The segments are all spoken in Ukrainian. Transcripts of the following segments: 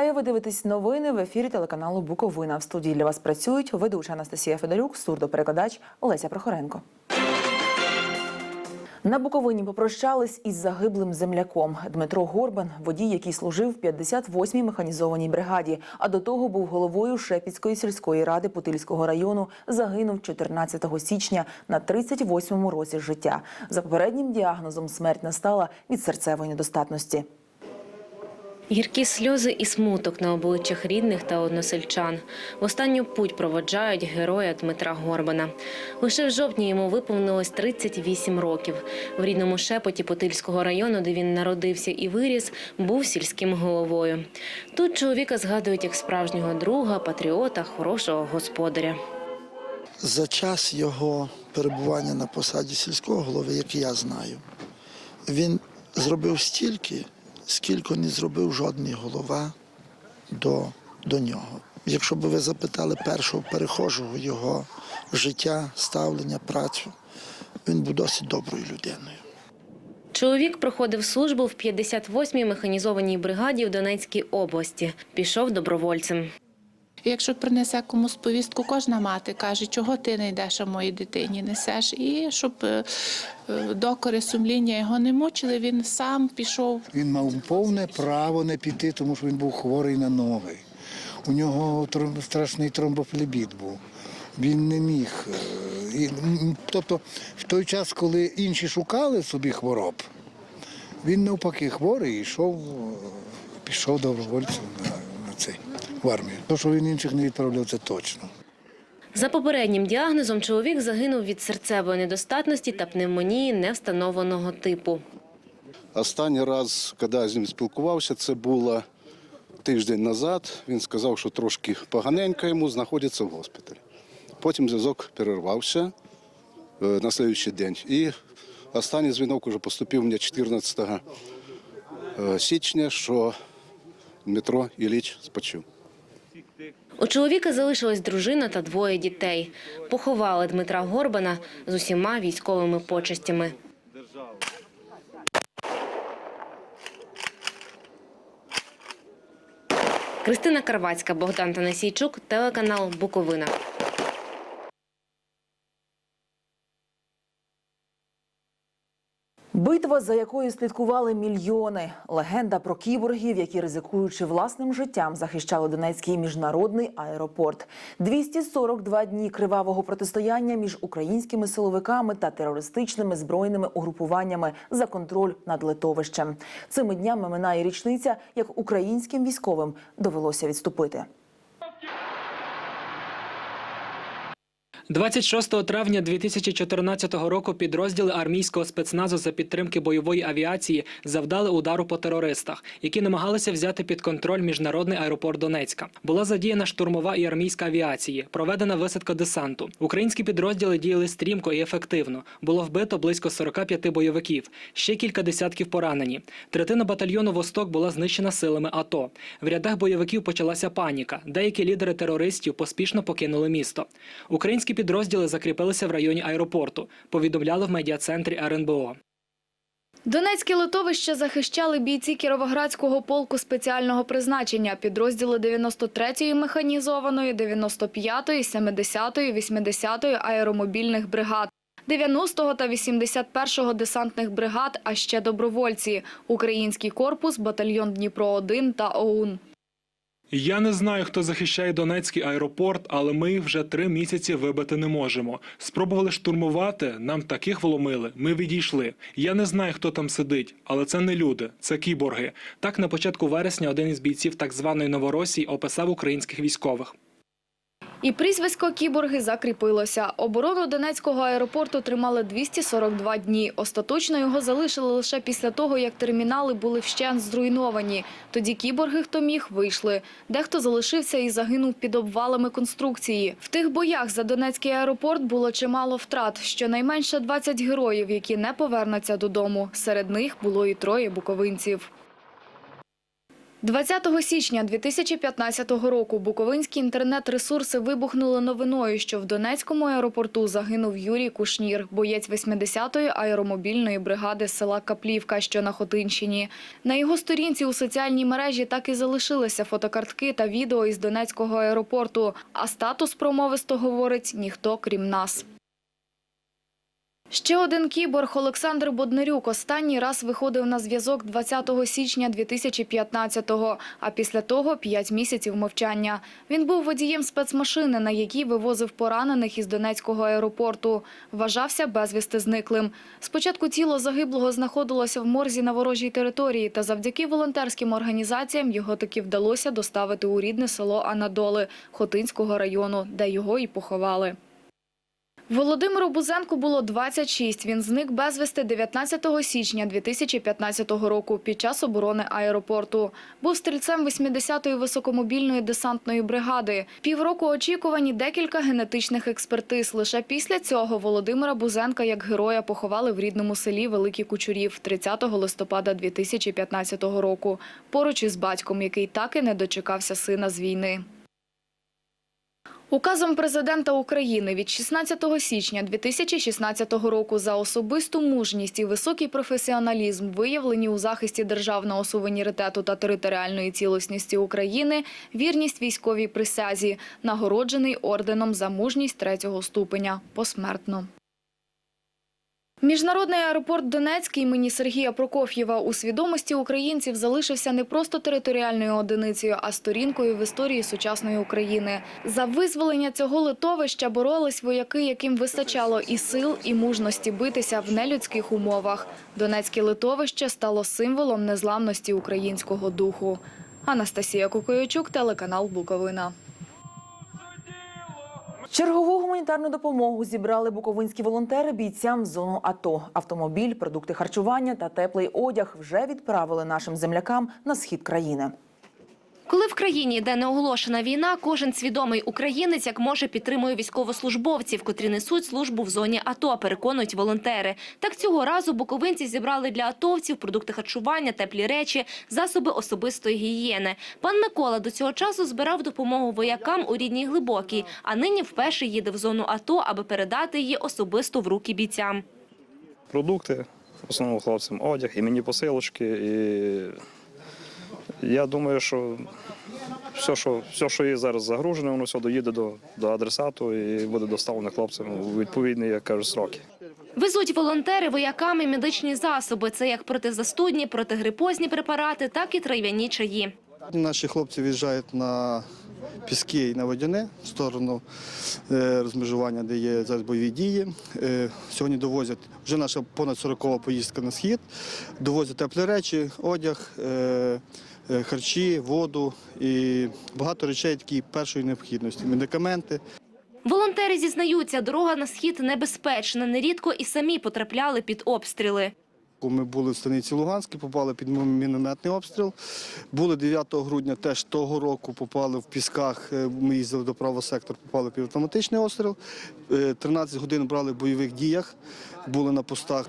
Вітаю! Ви дивитесь новини в ефірі телеканалу Буковина. В студії для вас працюють ведуча Анастасія Федорюк, сурдоперекладач Олеся Прохоренко. На Буковині попрощались із загиблим земляком Дмитро Горбан, водій, який служив в 58-й механізованій бригаді. А до того був головою Шепіцької сільської ради Путильського району. Загинув 14 січня на 38-му році життя. За попереднім діагнозом смерть настала від серцевої недостатності. Гіркі сльози і смуток на обличчях рідних та односельчан. В останню путь проводжають героя Дмитра Горбана. Лише в жовтні йому виповнилось 38 років. В рідному шепоті Потильського району, де він народився і виріс, був сільським головою. Тут чоловіка згадують як справжнього друга, патріота, хорошого господаря. За час його перебування на посаді сільського голови, як я знаю, він зробив стільки, скільки не зробив жодний голова до, до нього. Якщо б ви запитали першого перехожого його життя, ставлення, працю, він був досить доброю людиною. Чоловік проходив службу в 58-й механізованій бригаді в Донецькій області. Пішов добровольцем. Якщо принесе комусь повістку, кожна мати каже, чого ти не йдеш, а моїй дитині несеш. І щоб е, е, докори сумління його не мучили, він сам пішов. Він мав повне право не піти, тому що він був хворий на ноги. У нього страшний тромбофлебіт був. Він не міг. е, Тобто, в той час, коли інші шукали собі хвороб, він навпаки хворий і йшов, пішов добровольцем на цей, в армію. То, що він інших не відправляв, це точно. За попереднім діагнозом чоловік загинув від серцевої недостатності та пневмонії невстановленого типу. Останній раз, коли я з ним спілкувався, це було тиждень назад. Він сказав, що трошки поганенько йому знаходиться в госпіталі. Потім зв'язок перервався е, на наступний день. І останній дзвінок вже поступив мені 14 е, січня, що Дмитро Ілліч спочив. У чоловіка залишилась дружина та двоє дітей. Поховали Дмитра Горбана з усіма військовими почестями. Кристина Карвацька, Богдан Танасійчук, телеканал Буковина. Битва, за якою слідкували мільйони. Легенда про кіборгів, які ризикуючи власним життям, захищали Донецький міжнародний аеропорт. 242 дні кривавого протистояння між українськими силовиками та терористичними збройними угрупуваннями за контроль над литовищем. Цими днями минає річниця, як українським військовим довелося відступити. 26 травня 2014 року підрозділи армійського спецназу за підтримки бойової авіації завдали удару по терористах, які намагалися взяти під контроль міжнародний аеропорт Донецька. Була задіяна штурмова і армійська авіації, проведена висадка десанту. Українські підрозділи діяли стрімко і ефективно. Було вбито близько 45 бойовиків, ще кілька десятків поранені. Третина батальйону Восток була знищена силами АТО. В рядах бойовиків почалася паніка. Деякі лідери терористів поспішно покинули місто. Українські підрозділи закріпилися в районі аеропорту. Повідомляли в медіа-центрі РНБО. Донецьке литовище захищали бійці Кіровоградського полку спеціального призначення, підрозділи 93-ї механізованої, 95-ї, 70-ї, 80-ї аеромобільних бригад. 90-го та 81-го десантних бригад, а ще добровольці, український корпус, батальйон Дніпро-1 та ОУН. Я не знаю, хто захищає Донецький аеропорт, але ми вже три місяці вибити не можемо. Спробували штурмувати, нам таких вломили. Ми відійшли. Я не знаю, хто там сидить, але це не люди, це кіборги. Так на початку вересня один із бійців так званої Новоросії описав українських військових. І прізвисько «Кіборги» закріпилося. Оборону Донецького аеропорту тримали 242 дні. Остаточно його залишили лише після того, як термінали були вщент зруйновані. Тоді кіборги, хто міг, вийшли. Дехто залишився і загинув під обвалами конструкції. В тих боях за Донецький аеропорт було чимало втрат. Щонайменше 20 героїв, які не повернуться додому. Серед них було і троє буковинців. 20 січня 2015 року буковинські інтернет-ресурси вибухнули новиною, що в Донецькому аеропорту загинув Юрій Кушнір, боєць 80-ї аеромобільної бригади села Каплівка, що на Хотинщині. На його сторінці у соціальній мережі так і залишилися фотокартки та відео із Донецького аеропорту, а статус промовисто говорить «ніхто крім нас». Ще один кіборг Олександр Боднарюк останній раз виходив на зв'язок 20 січня 2015-го, а після того – 5 місяців мовчання. Він був водієм спецмашини, на якій вивозив поранених із Донецького аеропорту. Вважався безвісти зниклим. Спочатку тіло загиблого знаходилося в морзі на ворожій території, та завдяки волонтерським організаціям його таки вдалося доставити у рідне село Анадоли Хотинського району, де його і поховали. Володимиру Бузенку було 26. Він зник безвісти 19 січня 2015 року під час оборони аеропорту. Був стрільцем 80-ї високомобільної десантної бригади. Півроку очікувань і декілька генетичних експертиз. Лише після цього Володимира Бузенка як героя поховали в рідному селі Великий Кучурів 30 листопада 2015 року. Поруч із батьком, який так і не дочекався сина з війни. Указом президента України від 16 січня 2016 року за особисту мужність і високий професіоналізм, виявлені у захисті державного суверенітету та територіальної цілісності України, вірність військовій присязі, нагороджений орденом за мужність третього ступеня посмертно. Міжнародний аеропорт Донецький імені Сергія Прокоф'єва у свідомості українців залишився не просто територіальною одиницею, а сторінкою в історії сучасної України. За визволення цього литовища боролись вояки, яким вистачало і сил, і мужності битися в нелюдських умовах. Донецьке литовище стало символом незламності українського духу. Анастасія Кукойчук, телеканал Буковина. Чергову гуманітарну допомогу зібрали буковинські волонтери бійцям в зону АТО. Автомобіль, продукти харчування та теплий одяг вже відправили нашим землякам на схід країни. Коли в країні, де не оголошена війна, кожен свідомий українець як може підтримує військовослужбовців, котрі несуть службу в зоні АТО, переконують волонтери. Так цього разу буковинці зібрали для атовців продукти харчування, теплі речі, засоби особистої гігієни. Пан Микола до цього часу збирав допомогу воякам у рідній глибокій, а нині вперше їде в зону АТО, аби передати її особисто в руки бійцям. продукти, в основному хлопцям одяг, і мені посилочки. І я думаю, що все, що, все, що є зараз загружене, воно все доїде до, до адресату і буде доставлено хлопцям у відповідні, як кажуть, сроки. Везуть волонтери воякам і медичні засоби. Це як протизастудні, протигрипозні препарати, так і трав'яні чаї. Наші хлопці в'їжджають на піски і на водяне в сторону е, розмежування, де є зараз бойові дії. Е, Сьогодні довозять вже наша понад 40-ва поїздка на схід. Довозять теплі речі, одяг, е, харчі, воду і багато речей, які першої необхідності, медикаменти. Волонтери зізнаються, дорога на схід небезпечна. Нерідко і самі потрапляли під обстріли. Ми були в станиці Луганській, попали під мінометний обстріл. Були 9 грудня теж того року, попали в пісках. е, Ми їздили до правого сектору, попали під автоматичний обстріл. Е, 13 годин брали в бойових діях, були на постах.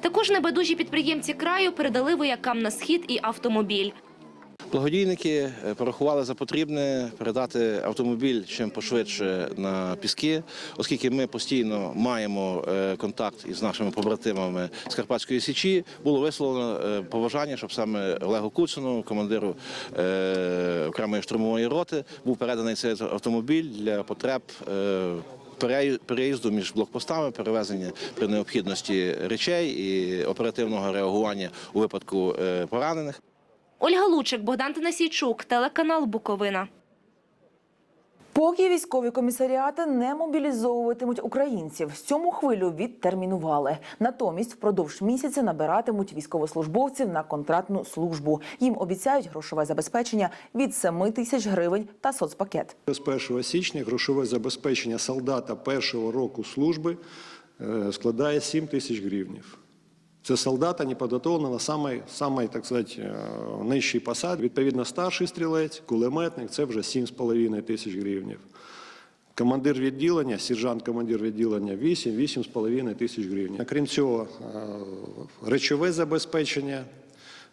Також небайдужі підприємці краю передали воякам на схід і автомобіль. Благодійники е, порахували за потрібне передати автомобіль чим пошвидше на піски, оскільки ми постійно маємо е, контакт із нашими побратимами з Карпатської січі. Було висловлено е, побажання, щоб саме Олегу Куцину, командиру окремої штурмової роти, був переданий цей автомобіль для потреб. Переїзду між блокпостами, перевезення при необхідності речей і оперативного реагування у випадку поранених. Ольга Лучик, Богдан Танасійчук, телеканал Буковина. Поки військові комісаріати не мобілізовуватимуть українців, цьому хвилю відтермінували. Натомість впродовж місяця набиратимуть військовослужбовців на контрактну службу. Їм обіцяють грошове забезпечення від 7 тисяч гривень та соцпакет. З 1 січня грошове забезпечення солдата першого року служби е, складає 7 тисяч гривнів. Це солдата неподготовлена на самий, самий, так сказати, нижчій посаді. посад. Відповідно, старший стрілець, кулеметник це вже 7,5 тисяч гривень. Командир відділення, сержант-командир відділення 8, 8,5 тисяч гривень. Крім цього, е, речове забезпечення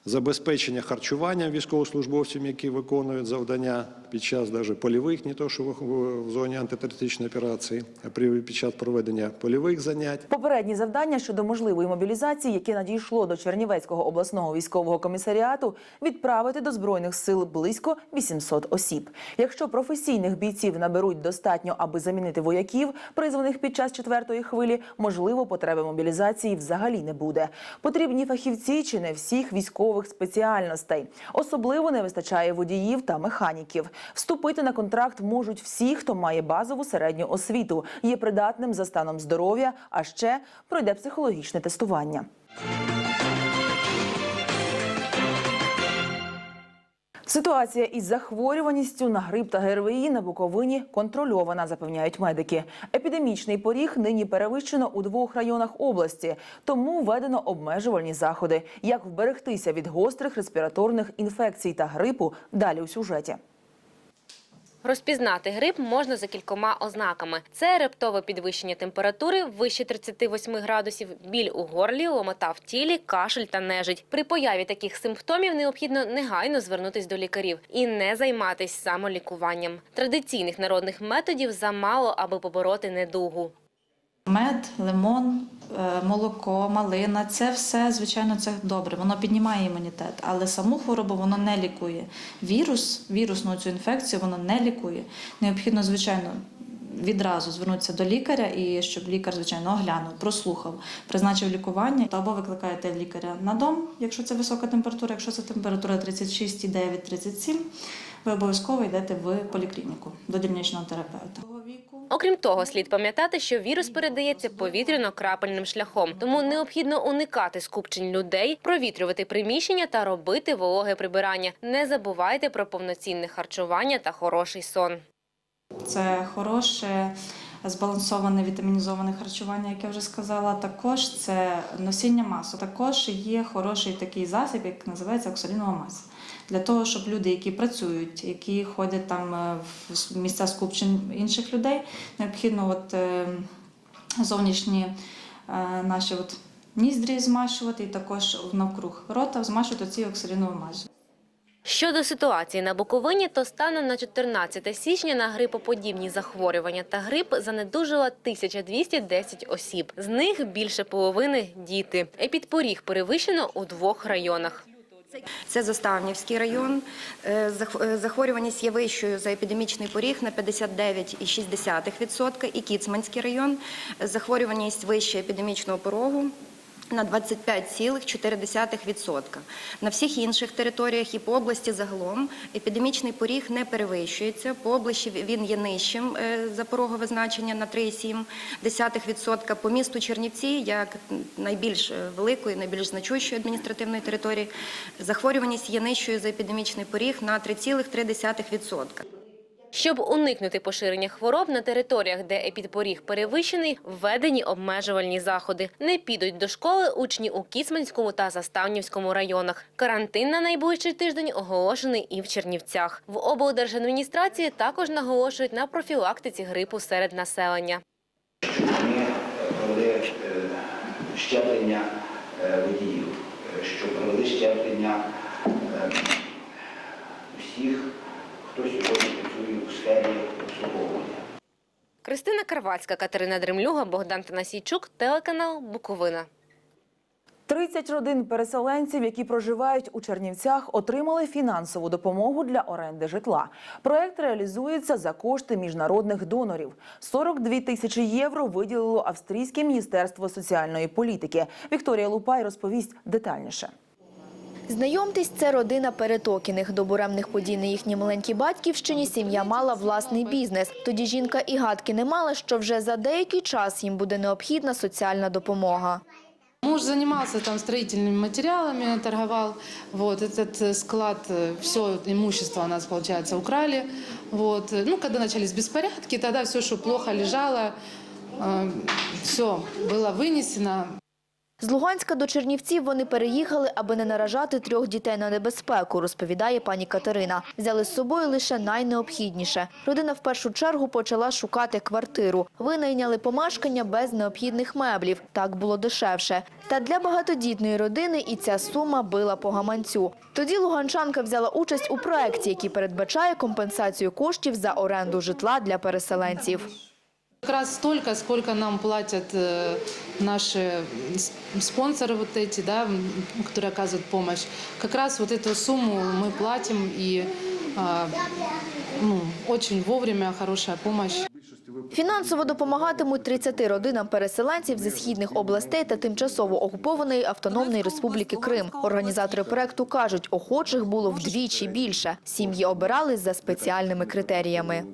забезпечення харчування військовослужбовців, які виконують завдання під час даже польових, не то що в- зоні антитерористичної операції, а під час проведення польових занять. Попередні завдання щодо можливої мобілізації, яке надійшло до Чернівецького обласного військового комісаріату, відправити до збройних сил близько 800 осіб. Якщо професійних бійців наберуть достатньо, аби замінити вояків, призваних під час четвертої хвилі, можливо, потреби мобілізації взагалі не буде. Потрібні фахівці чи не всіх військових спеціальностей. Особливо не вистачає водіїв та механіків. Вступити на контракт можуть всі, хто має базову середню освіту, є придатним за станом здоров'я, а ще пройде психологічне тестування. Ситуація із захворюваністю на грип та ГРВІ на Буковині контрольована, запевняють медики. Епідемічний поріг нині перевищено у двох районах області, тому введено обмежувальні заходи. Як вберегтися від гострих респіраторних інфекцій та грипу далі у сюжеті. Розпізнати грип можна за кількома ознаками: це рептове підвищення температури вище 38 градусів, біль у горлі, ломота в тілі, кашель та нежить. При появі таких симптомів необхідно негайно звернутись до лікарів і не займатись самолікуванням. Традиційних народних методів замало, аби побороти недугу. Мед, лимон, е, молоко, малина це все, звичайно, це добре. Воно піднімає імунітет, але саму хворобу воно не лікує. Вірус, вірусну цю інфекцію воно не лікує. Необхідно, звичайно, відразу звернутися до лікаря і щоб лікар, звичайно, оглянув, прослухав, призначив лікування. То або викликаєте лікаря на дом, якщо це висока температура, якщо це температура 36,9-37, ви обов'язково йдете в поліклініку до дільничного терапевта. Окрім того, слід пам'ятати, що вірус передається повітряно-крапельним шляхом, тому необхідно уникати скупчень людей, провітрювати приміщення та робити вологе прибирання. Не забувайте про повноцінне харчування та хороший сон. Це хороше збалансоване вітамінізоване харчування, як я вже сказала. Також це носіння масу. Також є хороший такий засіб, як називається оксалінова маса. Для того, щоб люди, які працюють, які ходять там е, в місця скупчень інших людей, необхідно от, е, зовнішні е, наші от ніздрі змащувати і також навкруг рота змащувати цією оксаліновою мазю. Щодо ситуації на Буковині, то станом на 14 січня на грипоподібні захворювання та грип занедужила 1210 осіб. З них більше половини – діти. Епідпоріг перевищено у двох районах. Це Заставнівський район. Е, е, Захворюваність є вищою за епідемічний поріг на 59,6% і Кіцманський район. Захворюваність вище епідемічного порогу на 25,4%. На всіх інших територіях і по області загалом епідемічний поріг не перевищується. По області він є нижчим е, за порогове значення на 3,7%. По місту Чернівці, як найбільш е, великої, найбільш значущої адміністративної території, захворюваність є нижчою за епідемічний поріг на 3,3%. Щоб уникнути поширення хвороб на територіях, де епідпоріг перевищений, введені обмежувальні заходи. Не підуть до школи учні у Кіцманському та Заставнівському районах. Карантин на найближчий тиждень оголошений і в Чернівцях. В облдержадміністрації також наголошують на профілактиці грипу серед населення. Ми провели е, щеплення е, водіїв, е, що провели щеплення всіх, хто сьогодні Кристина Карвацька, Катерина Дремлюга, Богдан Танасійчук, телеканал Буковина. 30 родин переселенців, які проживають у Чернівцях, отримали фінансову допомогу для оренди житла. Проект реалізується за кошти міжнародних донорів. 42 тисячі євро виділило австрійське міністерство соціальної політики. Вікторія Лупай розповість детальніше. Знайомтесь, це родина Перетокіних. До буремних подій на їхній маленькій батьківщині сім'я мала власний бізнес. Тоді жінка і гадки не мала, що вже за деякий час їм буде необхідна соціальна допомога. Муж занимался там строительными материалами, торговал. Вот этот э, склад, все имущество у нас, получается, украли. Вот. Ну, когда начались беспорядки, тогда все, что плохо лежало, все было вынесено. З Луганська до Чернівців вони переїхали, аби не наражати трьох дітей на небезпеку, розповідає пані Катерина. Взяли з собою лише найнеобхідніше. Родина в першу чергу почала шукати квартиру. Винайняли помешкання без необхідних меблів. Так було дешевше. Та для багатодітної родини і ця сума била по гаманцю. Тоді луганчанка взяла участь у проєкті, який передбачає компенсацію коштів за оренду житла для переселенців. Как раз столько, сколько нам платят э, наши с- спонсоры вот эти, да, м, которые оказывают помощь. Как раз вот эту сумму мы платим и а, ну, очень вовремя хорошая помощь. Фінансово допомагатимуть 30 родинам переселенців зі східних областей та тимчасово окупованої Автономної Республіки Крим. Організатори проекту кажуть, охочих було вдвічі більше. Сім'ї обирались за спеціальними критеріями.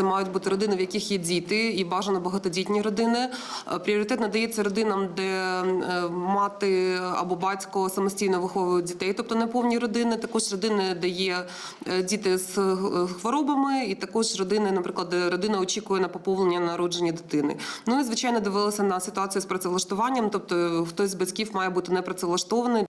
Це мають бути родини, в яких є діти, і бажано багатодітні родини. Е, Пріоритет надається родинам, де е, мати або батько самостійно виховують дітей, тобто неповні родини. Також родини, де є е, діти з хворобами, і також родини, наприклад, де родина очікує на поповнення народження дитини. Ну і звичайно дивилися на ситуацію з працевлаштуванням, тобто хтось з батьків має бути непрацевлаштований.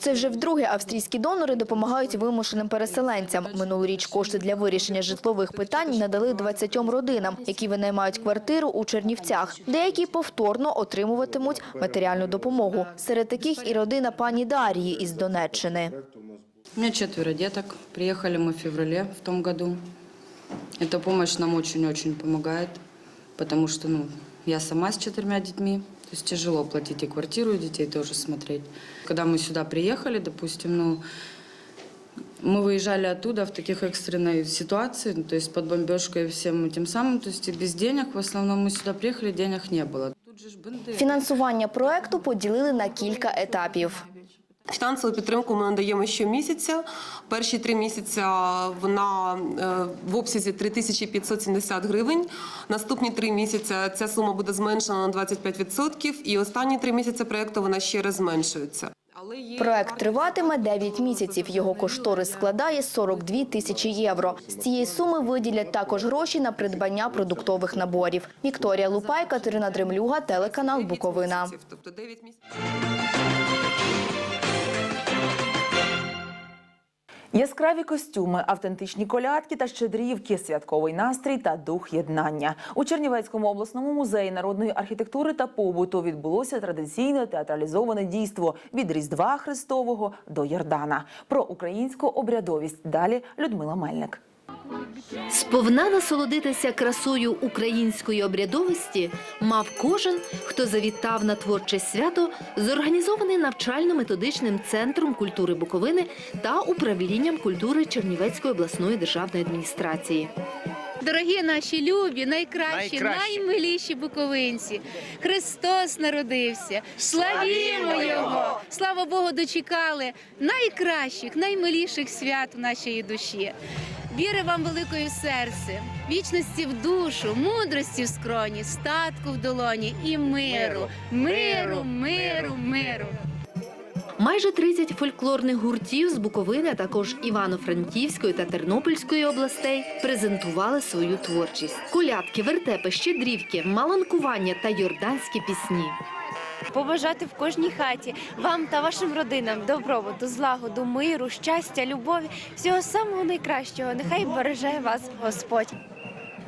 Це вже вдруге австрійські донори допомагають вимушеним переселенцям. Минулоріч кошти для вирішення житлових питань надали 20 родинам, які винаймають квартиру у Чернівцях. Деякі повторно отримуватимуть матеріальну допомогу. Серед таких і родина пані Дарії із Донеччини. У меня четверо деток. Приехали мы в феврале в том году. Эта помощь нам очень-очень помогает, потому что ну, я сама с четырьмя детьми. То есть тяжело платить и квартиру, и детей тоже смотреть. Когда мы сюда приехали, допустим, ну, мы выезжали оттуда в таких экстренной ситуации, ну, то есть под бомбежкой и всем этим самым, то есть и без денег. В основном мы сюда приехали, денег не было. Тут же ж бинты. Фінансування проекту поділили на кілька етапів. Фінансову підтримку ми надаємо щомісяця. Перші три місяці вона е, в обсязі 3570 гривень. Наступні три місяці ця сума буде зменшена на 25%. І останні три місяці проєкту вона ще раз зменшується. Проект триватиме 9 місяців. Його кошторис складає 42 тисячі євро. З цієї суми виділять також гроші на придбання продуктових наборів. Вікторія Лупай, Катерина Дремлюга, телеканал Буковина. Яскраві костюми, автентичні колядки та щедрівки, святковий настрій та дух єднання. У Чернівецькому обласному музеї народної архітектури та побуту відбулося традиційне театралізоване дійство від Різдва Христового до Йордана. Про українську обрядовість далі Людмила Мельник. Сповна насолодитися красою української обрядовості мав кожен, хто завітав на творче свято, зорганізований навчально-методичним центром культури Буковини та управлінням культури Чернівецької обласної державної адміністрації. Дорогі наші любі, найкращі, Найкращі. наймиліші буковинці. Христос народився. Славімо Його! Слава Богу, дочекали найкращих, наймиліших свят в нашій душі. Віри вам великої в серце, вічності в душу, мудрості в скроні, статку в долоні і миру, миру, миру, миру. Майже 30 фольклорних гуртів з Буковини, а також Івано-Франківської та Тернопільської областей презентували свою творчість. Колядки, вертепи, щедрівки, маланкування та йорданські пісні. побажати в кожній хаті вам та вашим родинам добробуту, злагоду, миру, щастя, любові, всього самого найкращого. Нехай береже вас Господь.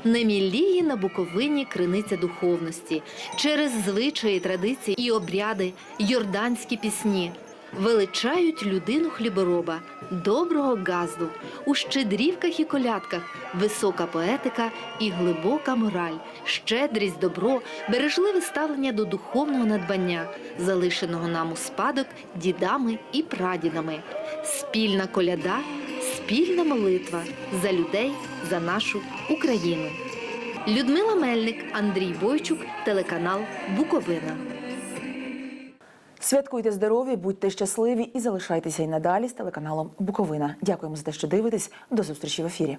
Не міліє на Буковині криниця духовності через звичаї, традиції і обряди, йорданські пісні. Величають людину хлібороба, доброго газду, у щедрівках і колядках, висока поетика і глибока мораль, щедрість, добро, бережливе ставлення до духовного надбання, залишеного нам у спадок дідами і прадідами, спільна коляда, спільна молитва за людей, за нашу Україну. Людмила Мельник, Андрій Бойчук, телеканал Буковина. Святкуйте здорові, будьте щасливі і залишайтеся й надалі з телеканалом Буковина. Дякуємо за те, що дивитесь. До зустрічі в ефірі.